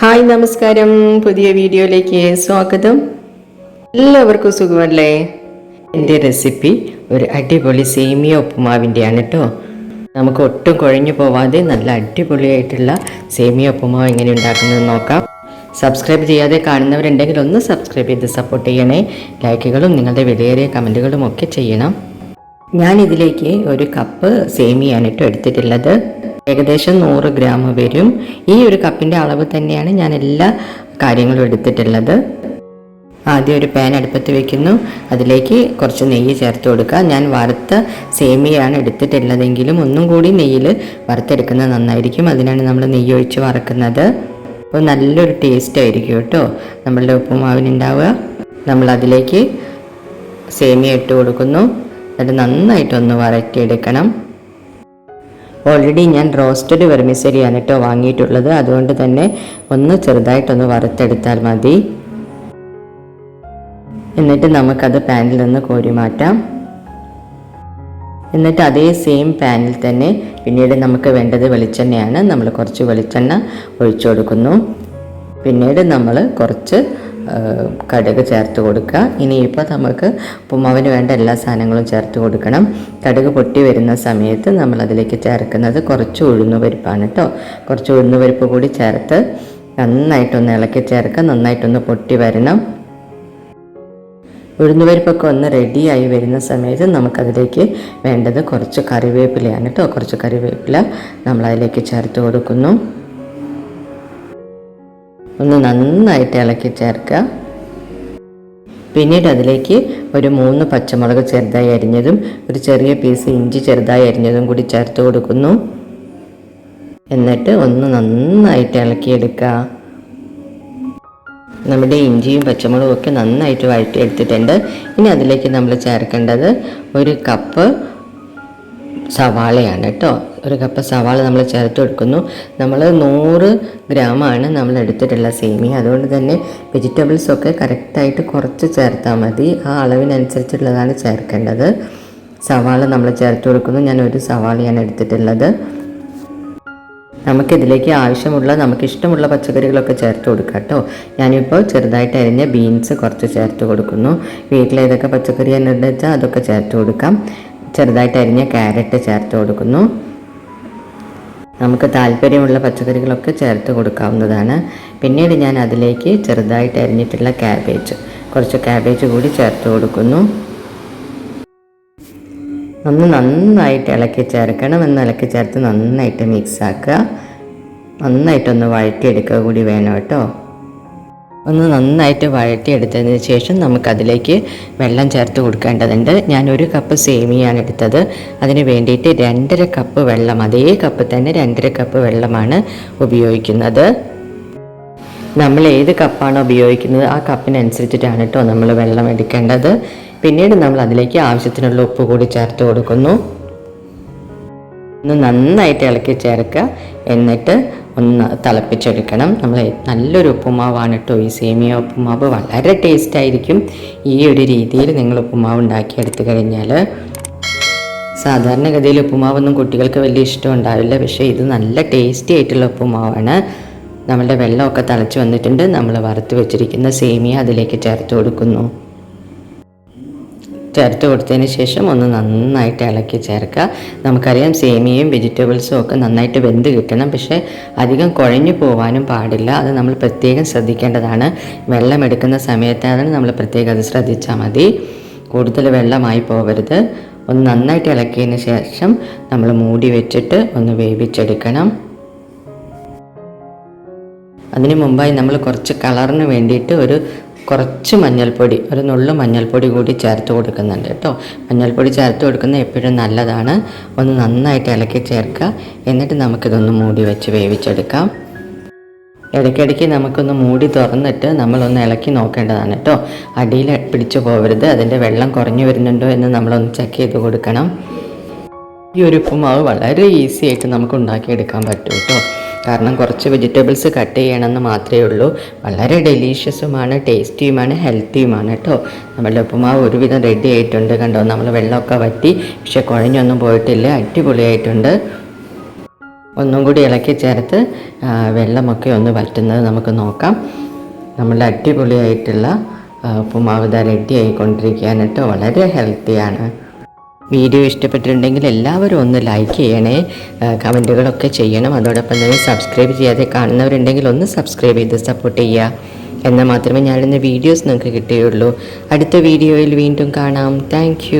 Hi നമസ്കാരം. പുതിയ വീഡിയോയിലേക്ക് സ്വാഗതം. എല്ലാവർക്കും സുഖമല്ലേ? എന്റെ റെസിപ്പി ഒരു അടിപൊളി സേമിയ ഉപ്പുമാവിന്റെയാണ് കേട്ടോ നമുക്ക് ഒട്ടും കുഴഞ്ഞു പോവാതെ നല്ല അടിപൊളിയായിട്ടുള്ള സേമിയ ഉപ്പുമാവ് എങ്ങനെ ഉണ്ടാക്കുന്നത് നോക്കാം. സബ്സ്ക്രൈബ് ചെയ്യാതെ കാണുന്നവരുണ്ടെങ്കിൽ ഒന്ന് സബ്സ്ക്രൈബ് ചെയ്ത് സപ്പോർട്ട് ചെയ്യണേ. ലൈക്കുകളും നിങ്ങളുടെ വിലയേറിയ കമന്റുകളും ഒക്കെ ചെയ്യണം. ഞാൻ ഇതിലേക്ക് ഒരു കപ്പ് സേമിയാണ് കേട്ടോ എടുത്തിട്ടുള്ളത്. ഏകദേശം നൂറ് ഗ്രാം വരും. ഈ ഒരു കപ്പിന്റെ അളവ് തന്നെയാണ് ഞാൻ എല്ലാ കാര്യങ്ങളും എടുത്തിട്ടുള്ളത്. ആദ്യം ഒരു പാൻ അടുപ്പത്ത് വെക്കുന്നു. അതിലേക്ക് കുറച്ച് നെയ്യ് ചേർത്ത് കൊടുക്കുക. ഞാൻ വറുത്ത സേമിയാണ് എടുത്തിട്ടുള്ളതെങ്കിലും ഒന്നും കൂടി നെയ്യിൽ വറുത്തെടുക്കുന്നത് നന്നായിരിക്കും. അതിനാണ് നമ്മൾ നെയ്യ് ഒഴിച്ച് വറക്കുന്നത്. അപ്പോൾ നല്ലൊരു ടേസ്റ്റ് ആയിരിക്കും കേട്ടോ. നമ്മളുടെ ഉപ്പുമാവിനുണ്ടാവുക. നമ്മൾ അതിലേക്ക് സേമിയ ഇട്ട് കൊടുക്കുന്നു. എന്നിട്ട് നന്നായിട്ടൊന്ന് വരട്ടിയെടുക്കണം. ഓൾറെഡി ഞാൻ റോസ്റ്റഡ് വെർമിസരിയാണ് കേട്ടോ വാങ്ങിയിട്ടുള്ളത്. അതുകൊണ്ട് തന്നെ ഒന്ന് ചെറുതായിട്ടൊന്ന് വറുത്തെടുത്താൽ മതി. എന്നിട്ട് നമുക്കത് പാനിൽ നിന്ന് കോരി മാറ്റാം. എന്നിട്ട് അതേ സെയിം പാനിൽ തന്നെ പിന്നീട് നമുക്ക് വേണ്ടത് വെളിച്ചെണ്ണയാണ്. നമ്മൾ കുറച്ച് വെളിച്ചെണ്ണ ഒഴിച്ചു കൊടുക്കുന്നു. പിന്നീട് നമ്മൾ കുറച്ച് കടുക് ചേർത്ത് കൊടുക്കുക. ഇനിയിപ്പോൾ നമുക്ക് ഉപ്പുമാവിന് വേണ്ട എല്ലാ സാധനങ്ങളും ചേർത്ത് കൊടുക്കണം. കടുക് പൊട്ടി വരുന്ന സമയത്ത് നമ്മൾ അതിലേക്ക് ചേർക്കുന്നത് കുറച്ച് ഉഴുന്നുപരിപ്പാണ് കേട്ടോ കുറച്ച് ഉഴുന്നുപരിപ്പ് കൂടി ചേർത്ത് നന്നായിട്ടൊന്ന് ഇളക്കി ചേർക്കുക. നന്നായിട്ടൊന്ന് പൊട്ടി വരണം. ഉഴുന്നുപരിപ്പൊക്കെ ഒന്ന് റെഡിയായി വരുന്ന സമയത്ത് നമുക്കതിലേക്ക് വേണ്ടത് കുറച്ച് കറിവേപ്പിലയാണ് കേട്ടോ കുറച്ച് കറിവേപ്പില നമ്മൾ അതിലേക്ക് ചേർത്ത് കൊടുക്കുന്നു. ഒന്ന് നന്നായിട്ട് ഇളക്കി ചേർക്കുക. പിന്നീട് അതിലേക്ക് ഒരു മൂന്ന് പച്ചമുളക് ചെറുതായി അരിഞ്ഞതും ഒരു ചെറിയ പീസ് ഇഞ്ചി ചെറുതായി അരിഞ്ഞതും കൂടി ചേർത്ത് കൊടുക്കുന്നു. എന്നിട്ട് ഒന്ന് നന്നായിട്ട് ഇളക്കിയെടുക്കുക. നമ്മുടെ ഇഞ്ചിയും പച്ചമുളകും ഒക്കെ നന്നായിട്ട് വഴറ്റി എടുത്തിട്ടുണ്ട് ഇനി അതിലേക്ക് നമ്മൾ ചേർക്കേണ്ടത് ഒരു കപ്പ് സവാളയാണ് കേട്ടോ ഒരു കപ്പ് സവാള നമ്മൾ ചേർത്ത് കൊടുക്കുന്നു. നമ്മൾ നൂറ് ഗ്രാമാണ് നമ്മൾ എടുത്തിട്ടുള്ള സേമിയ. അതുകൊണ്ട് തന്നെ വെജിറ്റബിൾസൊക്കെ കറക്റ്റായിട്ട് കുറച്ച് ചേർത്താൽ മതി. ആ അളവിനനുസരിച്ചുള്ളതാണ് ചേർക്കേണ്ടത്. സവാള നമ്മൾ ചേർത്ത് കൊടുക്കുന്നു. ഞാൻ ഒരു സവാളയാണ് എടുത്തിട്ടുള്ളത്. നമുക്കിതിലേക്ക് ആവശ്യമുള്ള നമുക്ക് ഇഷ്ടമുള്ള പച്ചക്കറികളൊക്കെ ചേർത്ത് കൊടുക്കാം കേട്ടോ ഞാനിപ്പോൾ ചെറുതായിട്ട് അരിഞ്ഞ ബീൻസ് കുറച്ച് ചേർത്ത് കൊടുക്കുന്നു. വീട്ടിലേതൊക്കെ പച്ചക്കറി എന്നുണ്ടെന്ന് വെച്ചാൽ അതൊക്കെ ചേർത്ത് കൊടുക്കാം. ചെറുതായിട്ട് അരിഞ്ഞ ക്യാരറ്റ് ചേർത്ത് കൊടുക്കുന്നു. നമുക്ക് താല്പര്യമുള്ള പച്ചക്കറികളൊക്കെ ചേർത്ത് കൊടുക്കാവുന്നതാണ്. പിന്നീട് ഞാൻ അതിലേക്ക് ചെറുതായിട്ട് അരിഞ്ഞിട്ടുള്ള ക്യാബേജ് കുറച്ച് ക്യാബേജ് കൂടി ചേർത്ത് കൊടുക്കുന്നു. ഒന്ന് നന്നായിട്ട് ഇളക്കി ചേർക്കണം. എന്ന് ഇളക്കി ചേർത്ത് നന്നായിട്ട് മിക്സ് ആക്കുക. നന്നായിട്ടൊന്ന് വഴറ്റിയെടുക്കുക കൂടി വേണം കേട്ടോ. ഒന്ന് നന്നായിട്ട് വഴറ്റിയെടുത്തതിന് ശേഷം നമുക്കതിലേക്ക് വെള്ളം ചേർത്ത് കൊടുക്കേണ്ടതുണ്ട്. ഞാൻ ഒരു കപ്പ് സേമിയാണ് എടുത്തത്. അതിന് വേണ്ടിയിട്ട് രണ്ടര കപ്പ് വെള്ളം അതേ കപ്പ് തന്നെ രണ്ടര കപ്പ് വെള്ളമാണ് ഉപയോഗിക്കുന്നത്. നമ്മൾ ഏത് കപ്പാണോ ഉപയോഗിക്കുന്നത്? ആ കപ്പിനനുസരിച്ചിട്ടാണ് കേട്ടോ നമ്മൾ വെള്ളം എടുക്കേണ്ടത്. പിന്നീട് നമ്മൾ അതിലേക്ക് ആവശ്യത്തിനുള്ള ഉപ്പ് കൂടി ചേർത്ത് കൊടുക്കുന്നു. ഒന്ന് നന്നായിട്ട് ഇളക്കി ചേർക്കുക. എന്നിട്ട് ഒന്ന് തിളപ്പിച്ചെടുക്കണം. നമ്മൾ നല്ലൊരു ഉപ്പുമാവാണ് കേട്ടോ ഈ സേമിയ ഉപ്പുമാവ് വളരെ ടേസ്റ്റ് ആയിരിക്കും. ഈ ഒരു രീതിയിൽ നിങ്ങൾ ഉപ്പുമാവ് ഉണ്ടാക്കിയെടുത്തു കഴിഞ്ഞാൽ സാധാരണഗതിയിൽ ഉപ്പുമാവൊന്നും കുട്ടികൾക്ക് വലിയ ഇഷ്ടം ഉണ്ടാവില്ല. പക്ഷേ ഇത് നല്ല ടേസ്റ്റി ആയിട്ടുള്ള ഉപ്പുമാവാണ്. നമ്മളുടെ വെള്ളമൊക്കെ തിളച്ച് വന്നിട്ടുണ്ട്. നമ്മൾ വറുത്ത് വെച്ചിരിക്കുന്ന സേമിയ അതിലേക്ക് ചേർത്ത് കൊടുക്കുന്നു. ചേർത്ത് കൊടുത്തതിന് ശേഷം ഒന്ന് നന്നായിട്ട് ഇളക്കി ചേർക്കുക. നമുക്കറിയാം സേമിയയും വെജിറ്റബിൾസും ഒക്കെ നന്നായിട്ട് വെന്ത് കിട്ടണം. പക്ഷേ അധികം കുഴഞ്ഞു പോകാനും പാടില്ല. അത് നമ്മൾ പ്രത്യേകം ശ്രദ്ധിക്കേണ്ടതാണ്. വെള്ളം എടുക്കുന്ന സമയത്താണ് നമ്മൾ പ്രത്യേകം അത് ശ്രദ്ധിച്ചാൽ മതി. കൂടുതൽ വെള്ളമായി പോകരുത് ഒന്ന് നന്നായിട്ട് ഇളക്കിയതിന് ശേഷം നമ്മൾ മൂടി വെച്ചിട്ട് ഒന്ന് വേവിച്ചെടുക്കണം. അതിന് മുമ്പായി നമ്മൾ കുറച്ച് കളറിന് വേണ്ടിയിട്ട് ഒരു കുറച്ച് മഞ്ഞൾപ്പൊടി ഒരു നുള്ളു മഞ്ഞൾപ്പൊടി കൂടി ചേർത്ത് കൊടുക്കുന്നുണ്ട് കേട്ടോ. മഞ്ഞൾപ്പൊടി ചേർത്ത് കൊടുക്കുന്നത് എപ്പോഴും നല്ലതാണ്. ഒന്ന് നന്നായിട്ട് ഇളക്കി ചേർക്കുക. എന്നിട്ട് നമുക്കിതൊന്ന് മൂടി വെച്ച് വേവിച്ചെടുക്കാം. ഇടയ്ക്കിടയ്ക്ക് നമുക്കൊന്ന് മൂടി തുറന്നിട്ട് നമ്മളൊന്ന് ഇളക്കി നോക്കേണ്ടതാണ് കേട്ടോ. അടിയിൽ പിടിച്ചു പോകരുത് അതിന്റെ വെള്ളം കുറഞ്ഞു വരുന്നുണ്ടോ എന്ന് നമ്മളൊന്ന് ചെക്ക് ചെയ്ത് കൊടുക്കണം. ഈ ഒരു ഉപ്പുമാവ് വളരെ ഈസി ആയിട്ട് നമുക്ക് ഉണ്ടാക്കിയെടുക്കാൻ പറ്റും കേട്ടോ. കാരണം കുറച്ച് വെജിറ്റബിൾസ് കട്ട് ചെയ്യണമെന്ന് മാത്രമേ ഉള്ളൂ. വളരെ ഡെലീഷ്യസുമാണ് ടേസ്റ്റിയുമാണ് ഹെൽത്തിയുമാണ് കേട്ടോ. നമ്മളുടെ ഉപ്പുമാവ് ഒരുവിധം റെഡി ആയിട്ടുണ്ട് കണ്ടോ? നമ്മൾ വെള്ളമൊക്കെ വറ്റി പക്ഷെ കുഴഞ്ഞൊന്നും പോയിട്ടില്ല അടിപൊളിയായിട്ടുണ്ട്. ഒന്നും കൂടി ഇളക്കി ചേർത്ത് വെള്ളമൊക്കെ ഒന്ന് വറ്റുന്നത് നമുക്ക് നോക്കാം. നമ്മളുടെ അടിപൊളിയായിട്ടുള്ള ഉപ്പുമാവ് ഇതാ റെഡി ആയിക്കൊണ്ടിരിക്കുകയാണ് കേട്ടോ. വളരെ ഹെൽത്തിയാണ് വീഡിയോ ഇഷ്ടപ്പെട്ടിട്ടുണ്ടെങ്കിൽ എല്ലാവരും ഒന്ന് ലൈക്ക് ചെയ്യണേ. കമന്റുകളൊക്കെ ചെയ്യണം. അതോടൊപ്പം തന്നെ സബ്സ്ക്രൈബ് ചെയ്യാതെ കാണുന്നവരുണ്ടെങ്കിൽ ഒന്ന് സബ്സ്ക്രൈബ് ചെയ്ത് സപ്പോർട്ട് ചെയ്യുക എന്നാൽ മാത്രമേ ഞാനിന്ന് വീഡിയോസ് നിങ്ങൾക്ക് കിട്ടുകയുള്ളൂ അടുത്ത വീഡിയോയിൽ വീണ്ടും കാണാം. താങ്ക്